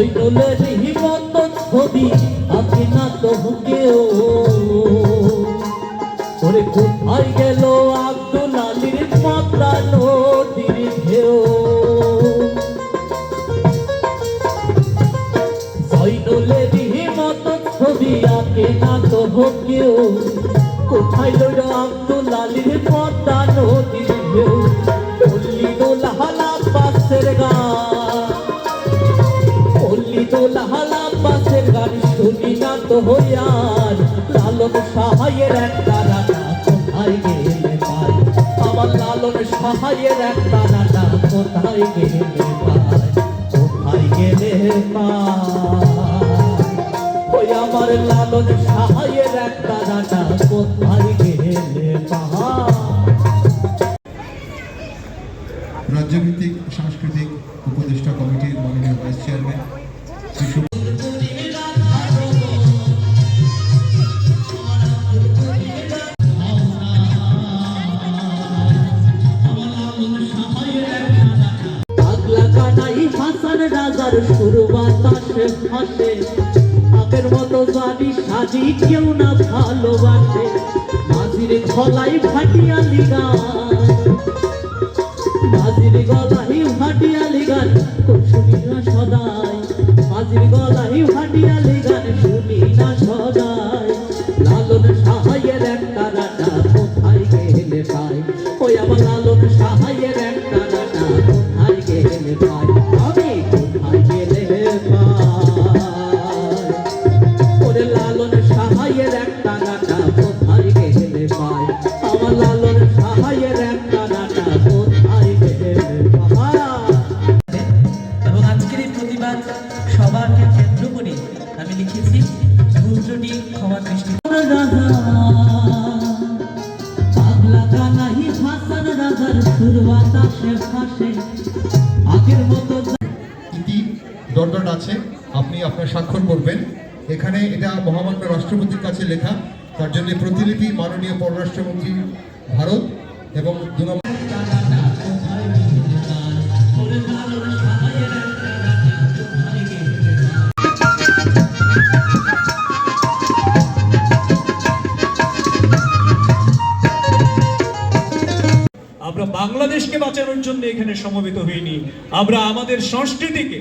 শৈতলের হিমন্ত ছবি আছে না তবু কেউ কোথায় গেল আব্দুল আলীর মাতা নদীর হিমন্ত ছবি না কোথায় আব্দুল মাতা নদীর দোলাহালা পাশের গান শুনি না তো হইয়ার লালন সাহায্যের একটা রানা কোথায় পাই আমার লালন সাহায্যের একটা রানা কোথায় গেলে আমার লালন সাহায্যের একটা রানা কোথায় গেলে রাজ্যভিত্তিক সাংস্কৃতিক উপদেষ্টা কমিটির মাননীয় ভাইস চেয়ারম্যান হাসান রাজার সুর বাতাসে ভাসে। আগের মতো জানি সাজি কেউ না ভালোবাসে। মাঝির গলাই ভাটিয়ালি গান মাঝির গলাই ভাটিয়ালি গান খুব মাঝির গলাই ভাটিয়ালি গান শুনি না সদাই লালন সাহায্যের একটা রাটা কোথায় গেলে পায়? ওই আমার লালন সাহায্যের হাসান সুর বাতাসে ভাসে আগের মতো ইতি দরদর আছে আপনি আপনার স্বাক্ষর করবেন। এখানে এটা মহামান্য রাষ্ট্রপতির কাছে লেখা তার জন্য প্রতিলিপি মাননীয় পররাষ্ট্রমন্ত্রী ভারত এবং দু নম্বর বাংলাদেশকে বাঁচানোর জন্য এখানে সমবেত হইনি। আমরা আমাদের সংস্কৃতিকে